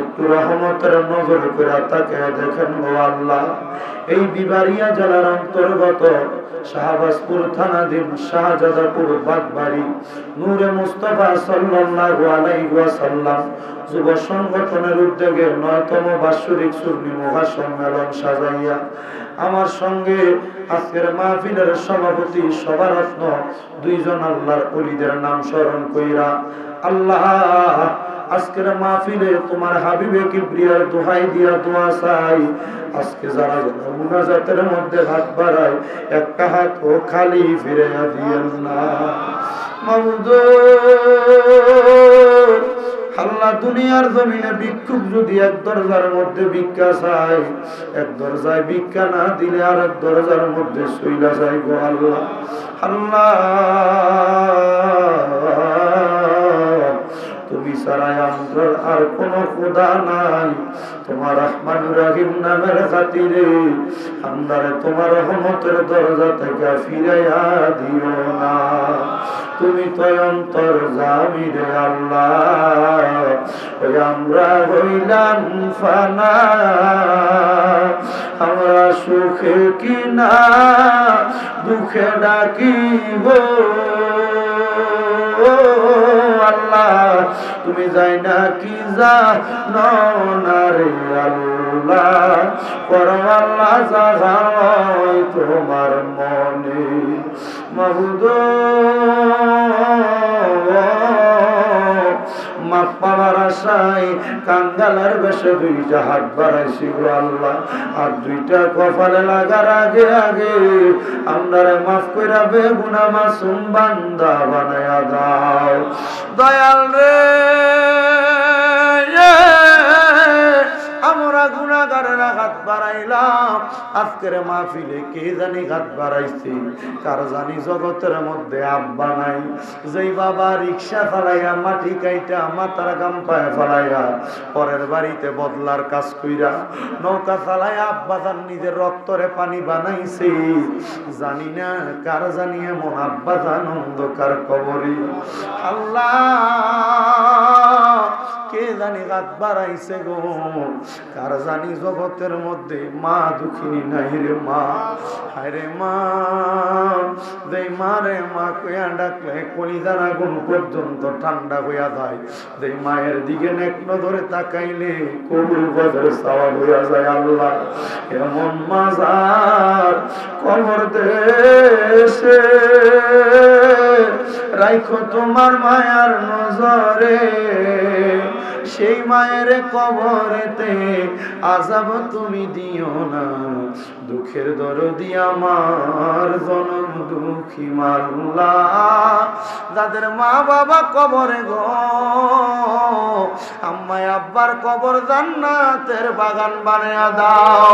একটু রহমতের নজর করে তাকে দেখেন গো আল্লাহ। এই বিবারিয়া জেলার অন্তর্গত শাহবাজপুর থানাধীন শাহজাদাপুর বাগবাড়ি, নূরে মুস্তফা যুব সংগঠনের নয়তম বাৎসরিক সুন্নি মহাসম্মেলন সাজাইয়া আমার সঙ্গে আজকের মাহফিলের সভাপতি সভারত্ন দুইজন আল্লাহর অলিদের নাম স্মরণ কইরা, আল্লাহ আজকের মাহফিলে তোমার হাবিবে কিবরিয়ার দোহাই দিয়া দোয়া চাই। আজকে যারা মুনাজাতের মধ্যে হাত বাড়ায়, একটা হাত ও খালি ফিরে দিয়েন না। আল্লাহ দুনিয়ার জমিনে ভিক্ষুক যদি এক দরজার মধ্যে ভিক্ষা চায়, এক দরজায় ভিক্ষা না দিলে আর এক দরজার মধ্যে শুইলা যায় গো আল্লাহ। আল্লাহ তুমি ছাড়াই আমরার আর কোন খোদা নাই। তোমার রহমান রাহিম নামের খাতিরে আমরারে তোমার রহমতের দরজা থেকে ফিরাইয়া দিও না। তুমি তো অন্তর আল্লাহ, ওই আমরা হইলাম ফানা। আমরা সুখে কিনা দুঃখে ডাকিব তুমি যাই না কি যা না রে আল্লাহ? করম আল্লাহ জাগাই তোমার মনে। মহুদ মাপ পাওয়ার আশায় কাঙ্গালার বেশে দুইটা হাত বাড়াইছি গো আল্লাহ। আর দুইটা কপালে লাগার আগে আগে আপনারে মাফ কইরা বেগুনা মাসুম বান্দা বানায়া দাও। দয়াল রে! হাত বাড়াইলাম। আজকের মাহফিলে কে জানি হাত বাড়াইছে? কার জানি জগতের মধ্যে আব্বা নাই। যেই বাবা রিক্সা ফালাইয়া মাটি কাইটা মাথার গাম পায়ে ফালাইয়া পরের বাড়িতে বদলার কাজ কইরা নৌকা চালাইয়া আব্বা তার নিজের রক্তরে পানি বানাইছে। জানি না কার জানি এমন আব্বা যান অন্ধকার কবরি। আল্লাহ, কে জানি রাত বাড়াইছে গো? কার জানি জগতের মধ্যে মা দুঃখিনী নাই রে মা। হায় রে মা দেই মা রে মা কইয়া ডাকলে কলিজার আগুন পর্যন্ত ঠান্ডা হইয়া যায়। দেই মায়ের দিকে নেক নজরে তাকাইলে কবুল বদর সাওয়াব হইয়া যায় আল্লাহ। এমন মাজার কবর দেশে রাইখো তোমার মায়ার নজরে। সেই মায়ের কবরেতে আজাব তুমি দিও না। দুঃখের দরদি আমার জনম দুঃখী মাল্লা যাদের মা বাবা কবরে গো। আম্মাই আব্বার কবর জান্নাতের বাগান বানিয়ে দাও।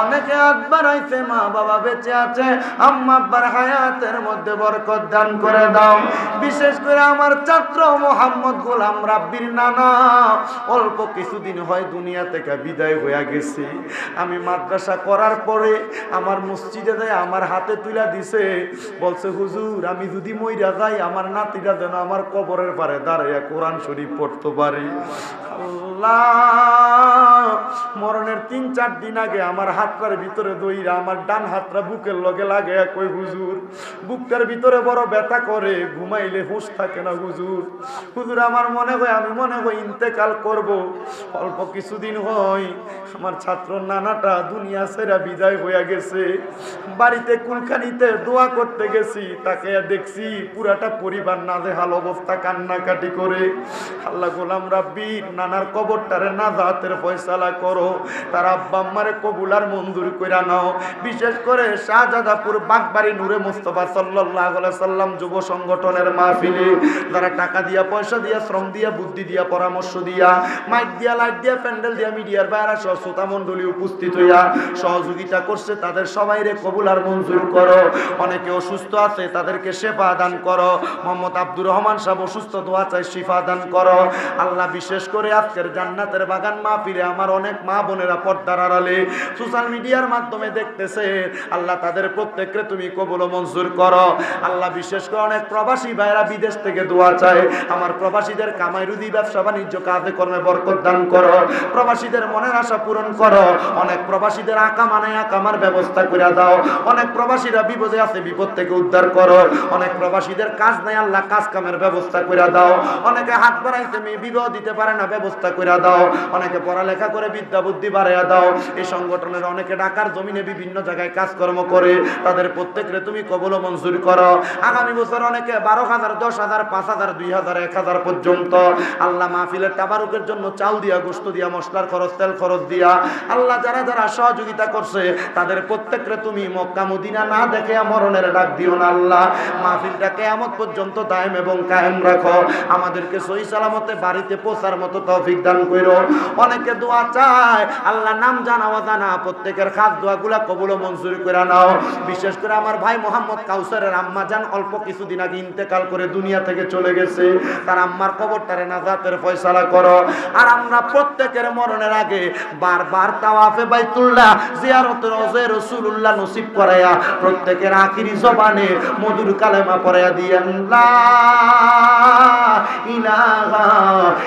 অনেকে হাত বাড়াইছে মা বাবা বেঁচে আছে, আম্মা আব্বার হায়াতের মধ্যে বরকত দান করে দাও। বিশেষ করে আমার ছাত্র মোহাম্মদ গোলাম রাব্বির নানা, অল্প কিছুদিন হয় দুনিয়া থেকে বিদায় হয়ে গেছে। আমি মাদ্রাসা করার পরে আমার মসজিদে যায়, আমার হাতে তুলা দিছে বলছে, হুজুর, আমি যদি মইরা যাই, আমার নাতিরা যেন আমার কবরের পারে দাঁড়াইয়া কোরআন শরীফ পড়তে পারি। মরণের তিন, চার দিন আগে আমার হাতটার ভিতরে দইরা, আমার ডান হাতটা বুকের লগে লাগে, কই হুজুর? বুকটার ভিতরে বড় ব্যথা করে, ঘুমাইলে হুঁশ থাকে না হুজুর। হুজুর, আমার মনে হয়, আমি মনে হয় ইন্তেকাল করব। অল্প কিছুদিন হয়, আমার ছাত্র নানাটা দুনিয়া সেরা বিদায় হয়ে গেছে। বাড়িতে কুলখানিতে দোয়া করতে গেছি, তাকে দেখছি পুরাটা পরিবার না নাজেহাল অবস্থা, কান্নাকাটি করে। আল্লাহ গোলাম রাব্বির নানার কবরটারে না ফয়সালা করো। তার আব্বা আম্মারে কবুলার মঞ্জুর কইরা নাও। বিশেষ করে শাহজাদাপুর বাগবাড়ি নূরে মুস্তফা আলাইহি সাল্লাম যুব সংগঠনের মাহফিলে। যারা টাকা দিয়া, পয়সা দিয়া, শ্রম দিয়া, বুদ্ধি দিয়া, পরামর্শ দিয়া, মাইক দিয়া, লাইট দিয়া, প্যান্ডেল দিয়া, মিডিয়ার বাইরা সহ শ্রোতা মণ্ডলী উপস্থিত হইয়া সহযোগিতা করছে, তাদের সবাইরে কবুলার মঞ্জুর করো। অনেকে অসুস্থ আছে, তাদেরকে সেবা দান করো। মোহাম্মদ আব্দুর রহমান সাহেব অসুস্থ, দোয়া চাই, শিফা দান করো। আল্লাহ বিশেষ করে আজকের জান্নাতের বাগান মা ফিরে আমার অনেক মা বোনেরা পর্দার আড়ালে সোশ্যাল মিডিয়ার মাধ্যমে দেখতেছে, আল্লাহ তাদের প্রত্যেককে তুমি কবুল মঞ্জুর করো। আল্লাহ বিশেষ করে অনেক প্রবাসী ভাইরা বিদেশ থেকে দোয়া চায়। আমার প্রবাসীদের কামাই রুদি ব্যবসা, বাণিজ্য, কাজে কর্মে বরকত দান করো। প্রবাসীদের মনের আশা পূরণ করো। অনেক প্রবাসীদের আঁকা মানে আকামার ব্যবস্থা করে দাও। অনেক প্রবাসীরা বিপদে আছে, বিপদ থেকে উদ্ধার করো। অনেক প্রবাসীদের কাজ নাই, আল্লাহ কাজ কামের ব্যবস্থা করে দাও। অনেকে হাত বাড়াইছে, মেয়ে বিবাহ দিতে পারে না ব্যবস্থা করে দাও। অনেকে পড়ালেখা করে বিদ্যা বুদ্ধি বাড়াইয়া দাও। এই সংগঠনের অনেকে ঢাকার জমিনে বিভিন্ন জায়গায় কাজকর্ম করে। তাদের প্রত্যেকরে তুমি কবল মঞ্জুর করো। আগামী বছর অনেকে বারো হাজার, দশ হাজার, পাঁচ হাজার, দুই হাজার, এক হাজার পর্যন্ত আল্লাহ মাহফিলের তাবারুকের জন্য চাল দিয়া গোস্ত দিয়া, মশলার খরচ, তেল খরচ দিয়া আল্লাহ যারা যারা সহযোগিতা করছে, তাদের প্রত্যেকরে তুমি মক্কা, মদিনা না দেখে মরণের ডাক দিও না আল্লাহ। মাহফিলটা কেয়ামত পর্যন্ত দায়েম এবং কায়েম রাখো। আমাদেরকে সহি সালামতে বাড়িতে পৌঁছার মতো তৌফিক দান করো অনেকে দোয়া চায় আল্লাহ নাম জানা অজানা প্রত্যেকের খাস দোয়াগুলা কবুল ও মঞ্জুর করে নাও। বিশেষ করে আমার ভাই মোহাম্মদ কাউসারের আম্মা জান, অল্প কিছুদিন আগে ইন্তেকাল করে দুনিয়া থেকে চলে গেছে। তার আম্মার কবরটারে নাজাতের ফয়সালা করো। আর আমরা প্রত্যেকের মরণের আগে বারবার তাওয়াফে বাইতুল্লাহ জিয়ারতের রোজে রাসূলুল্লাহ নসিব করায়া প্রত্যেকের আখিরি জবানে মধুর কালেমা পড়ায়া দিয়েন, লা ইলাহা